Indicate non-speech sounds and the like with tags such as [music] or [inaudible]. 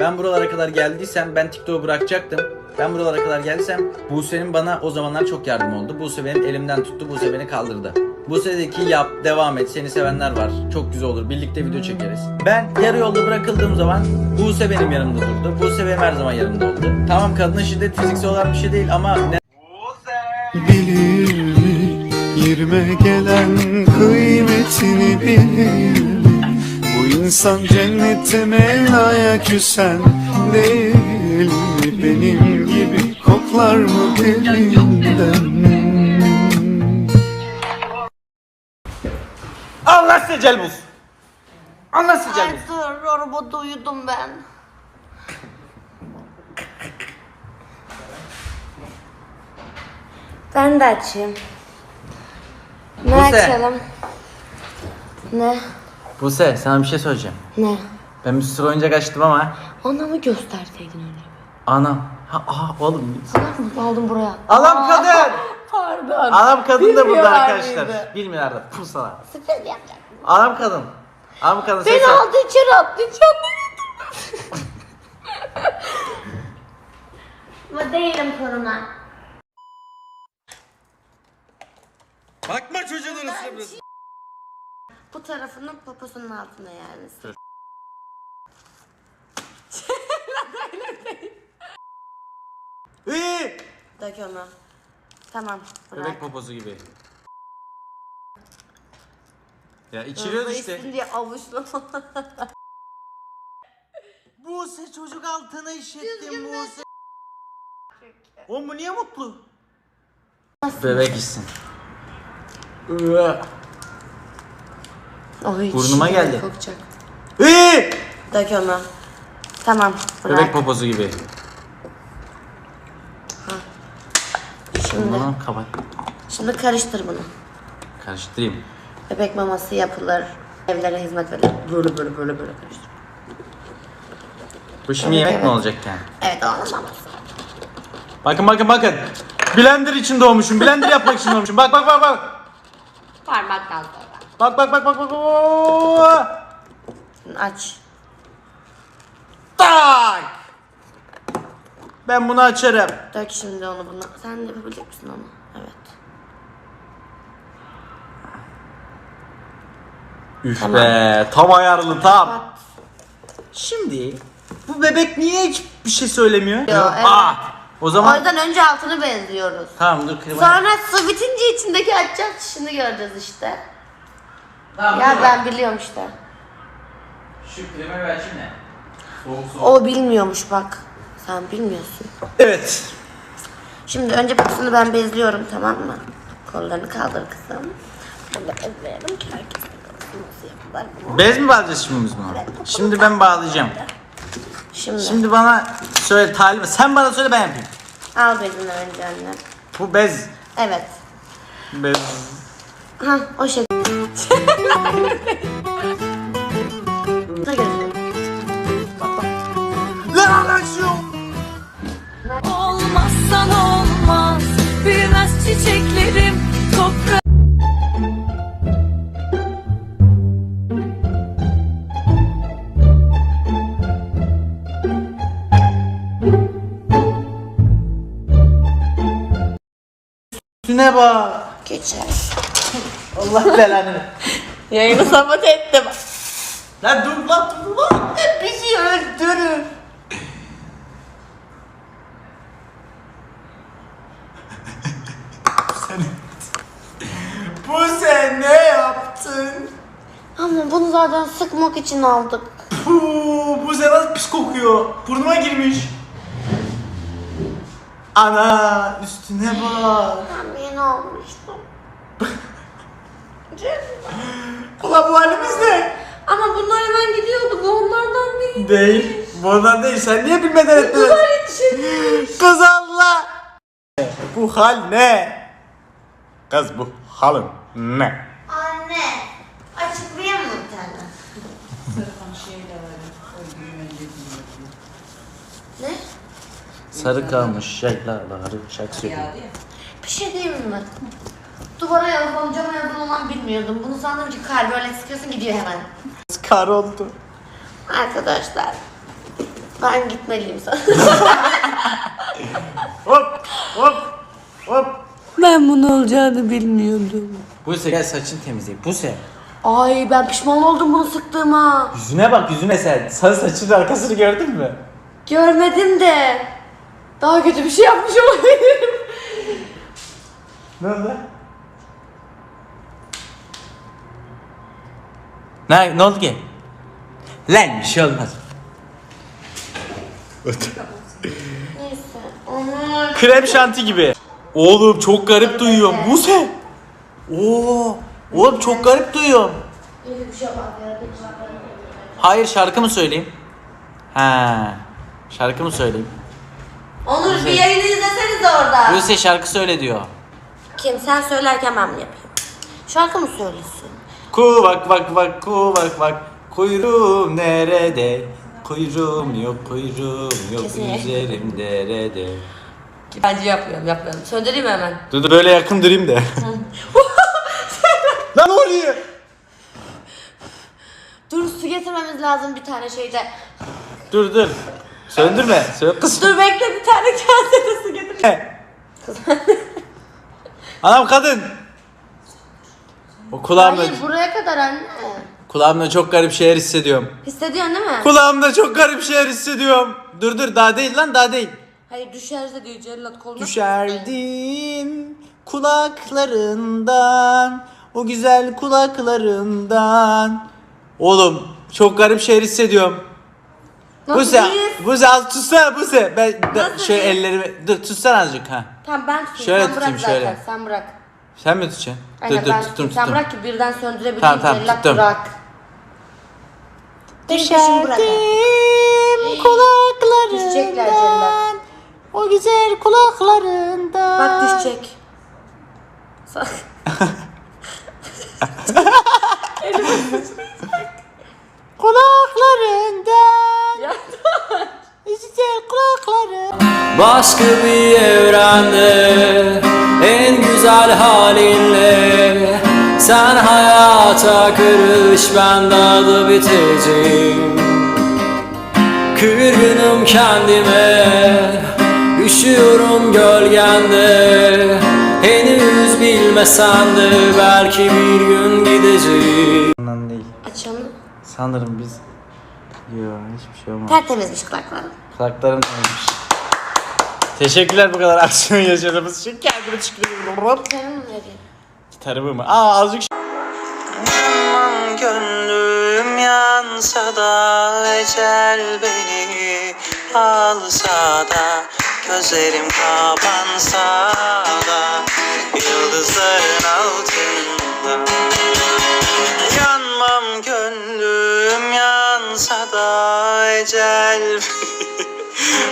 Ben buralara kadar geldiysem ben TikTok'u bırakacaktım. Ben buralara kadar geldiysem Buse'nin bana o zamanlar çok yardım oldu. Buse benim elimden tuttu. Buse beni kaldırdı. Buse dedi ki yap devam et seni sevenler var. Çok güzel olur birlikte video çekeriz. Ben yarı yolda bırakıldığım zaman Buse benim yanımda durdu. Buse benim her zaman yanımda oldu. Tamam kadına şiddet fiziksel olan bir şey değil ama ne... Bilir mi yerime gelen kıymetini bilir Bu insan cennette Mevla'ya küsen değil mi Benim gibi koklar mı elinden Allah size celbuz. Allah size Ay celbuz. dur arabada uyudum ben. Ben de açayım. Ne Buse. açalım? Ne? Buse sana bir şey söyleyeceğim. Ne? Ben bir sürü oyuncak açtım ama Ona mı gösterseydin öyle? anam. Ha, aha, oğlum. Mı? Aldım buraya. Anam kadın. [laughs] Pardon. Anam kadın da burada Bilmiyorlar arkadaşlar. mıydı? Bilmiyorlar da pusala. Sıfır yapacak. Anam kadın. Anam kadın Beni ses aldı içeri attı. Canına [laughs] Ama değilim korona. Bakma çocuğun orasına biraz. Bu tarafını poposunun altına yani. İyi. Dök [laughs] onu. Tamam. Bırak. Bebek poposu gibi. Ya içiliyoruz Hızlı işte. içsin diye avuçlama. [laughs] Buse çocuk altına işettin Buse. Oğlum bu niye mutlu? Bebek içsin. O hiç Burnuma geldi. Kokacak. İyi. Dök onu. Tamam. Bırak. Bebek poposu gibi. Şimdi, Bunu kapat. şimdi karıştır bunu. Karıştırayım. Bebek maması yapılır. Evlere hizmet verilir. Böyle böyle böyle böyle karıştır. Bu şimdi Evet, yemek mi evet. olacak yani? Evet onun maması. Bakın bakın bakın. Blender için doğmuşum. Blender yapmak için doğmuşum. Bak bak bak bak. Parmaktan sonra. Bak bak bak bak bak. bak. Aç. Tak. Ben bunu açarım. Dök şimdi onu buna. Sen de yapabilecek misin onu? Evet. Üf Tamam. be. Tam ayarlı tam. Bak. Şimdi bu bebek niye hiç bir şey söylemiyor? Ya, evet. Ah, o zaman yüzden önce altını bezliyoruz. tamam dur klima. Sonra su bitince içindeki açacağız. Şimdi göreceğiz işte. Tamam, Ya ben biliyorum işte. şu klimayı ver şimdi. Soğuk soğuk. O bilmiyormuş bak. Sen bilmiyorsun. Evet. Şimdi önce patisini ben bezliyorum tamam mı? Kollarını kaldır kızım. Bunu bezleyelim ki herkes de görsün nasıl yapılır bu. Bez mi bağlayacağız şimdi biz bunu? Şimdi ben bağlayacağım. Şimdi, Şimdi bana söyle talip. Sen bana söyle ben yapayım. al bezini önce anne. Bu bez. Evet. Bez. Ha o şekilde. Ne açıyor. Olmazsan olmaz Büyümez çiçeklerim Toprak Üstüne bak. Geçer. Allah belanı. [laughs] Yayını sabote ettim. Lan dur lan dur lan. Bir şey öldürün. Bu sen ne yaptın? Ama bunu zaten sıkmak için aldık. Puu, bu sen nasıl pis kokuyor. Burnuma girmiş. Ana üstüne bak. Ben yeni almıştım. [laughs] Ulan bu halimiz ne? Ama bunlar hemen gidiyordu. Bu onlardan değil. Değil. Bu ondan değil. Sen niye bilmeden ettin? için. Kız Allah. Bu hal ne? Kız bu halın ne? Anne. Açıklayayım mı bir tane? Ne? Sarı kalmış şeylerleri şak söylüyor. Bir şey diyeyim mi? Duvara yazılan, cama yazılan bilmiyordum. Bunu sandım ki kar böyle sıkıyorsun gidiyor hemen. Kar oldu. Arkadaşlar. Ben gitmeliyim sana. [laughs] Hop hop hop. ben bunu olacağını bilmiyordum. Buse gel saçını temizleyeyim. Buse. Ay ben pişman oldum bunu sıktığıma. Yüzüne bak yüzüne sen. Sarı saçının arkasını gördün mü? Görmedim de. Daha kötü bir şey yapmış olabilirim. Ne oldu? Ne, ne oldu ki? Lan bir şey olmaz. Neyse. Onur. Krem şanti gibi. Oğlum çok garip duyuyorum. Buse. Oo. Oğlum çok garip duyuyorum. Şey ya. Hayır şarkı mı söyleyeyim? Ha. Şarkı mı söyleyeyim? Onur bir yayını izleseniz orada. Buse şarkı söyle diyor. Kim sen söylerken ben mi yapayım? Şarkı mı söylesin? Ku bak bak bak ku bak bak. Kuyruğum nerede? Kuyruğum yok kuyruğum yok Kesinlikle. üzerim derede. Bence yapmıyorum yapmıyorum. Söndüreyim mi hemen. Dur dur böyle yakın durayım da. [laughs] [laughs] Lan oluyor. Dur su getirmemiz lazım bir tane şeyde. Dur dur. Söndürme. Söyle kız. Dur bekle bir tane kasede su getir. [laughs] Anam kadın. O kulağımda, Hayır buraya kadar anne. kulağımda çok garip şeyler hissediyorum. Hissediyorsun değil mi? Kulağımda çok garip şeyler hissediyorum. Dur dur daha değil lan daha değil. Hayır düşerse diyor cellat koluna. Düşerdim kulaklarından o güzel kulaklarından. Oğlum çok garip şeyler hissediyorum. Nasıl Buse, biz? Buse az tutsana Buse. Ben, ben Nasıl şöyle biz? ellerimi dur tutsana azıcık ha. Tamam ben tutayım. Şöyle sen tutayım, bırak zaten. şöyle. Sen bırak. Sen mi tutacaksın? Aynen dur dur ben tuttum tutayım. Sen tuttum. bırak ki birden söndürebileyim. Tamam, tamam, cellat tuttum. bırak. Benim peşimi bırak. kulaklarından Düşecekler cellat. O güzel kulaklarından Bak düşecek. Sa- [laughs] Kulaklarından Ya Güzel kulakları Başka bir evrende En güzel halinle. Sen hayata karış Ben daha da biteceğim. Kırgınım kendime Üşüyorum gölgende. Henüz bilmesen de Belki bir gün gideceğim. Ondan değil. Açalım. Sanırım biz Yok hiçbir şey olmaz. Tertemizmiş kulaklarım. Kulaklarım olmuş Teşekkürler bu kadar aksiyon yaşadığımız için. Kendimi çıkıyorum mi vereyim? Gitarımı mı? Aa azıcık Aman gönlüm yansa da ecel beni. Alsa da Gözlerim kapansa da Yıldızların altında. Yanmam gönlüm yansa da ecel